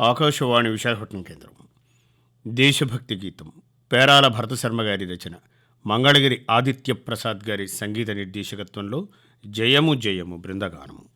ఆకాశవాణి విశాఖపట్నం కేంద్రం. దేశభక్తి గీతం పేరాల భరతశర్మ గారి రచన మంగళగిరి ఆదిత్య ప్రసాద్ గారి సంగీత నిర్దేశకత్వంలో జయము జయము బృందగానము.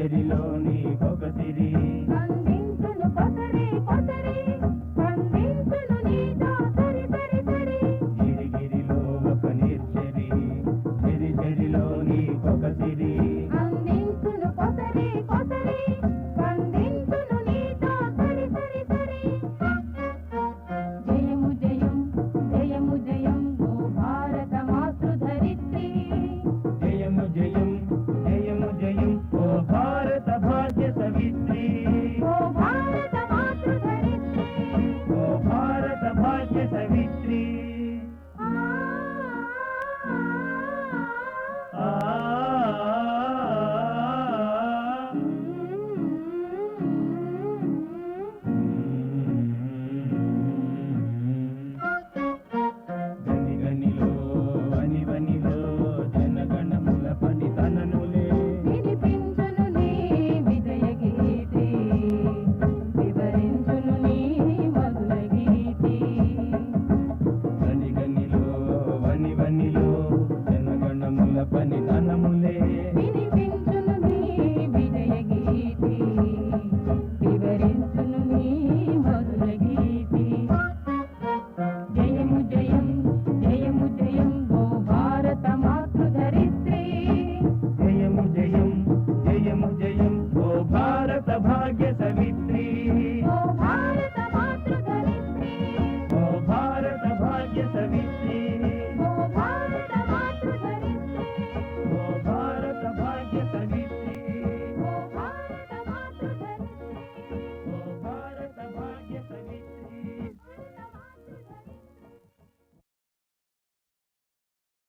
చెరిలోని ఒక సిరి.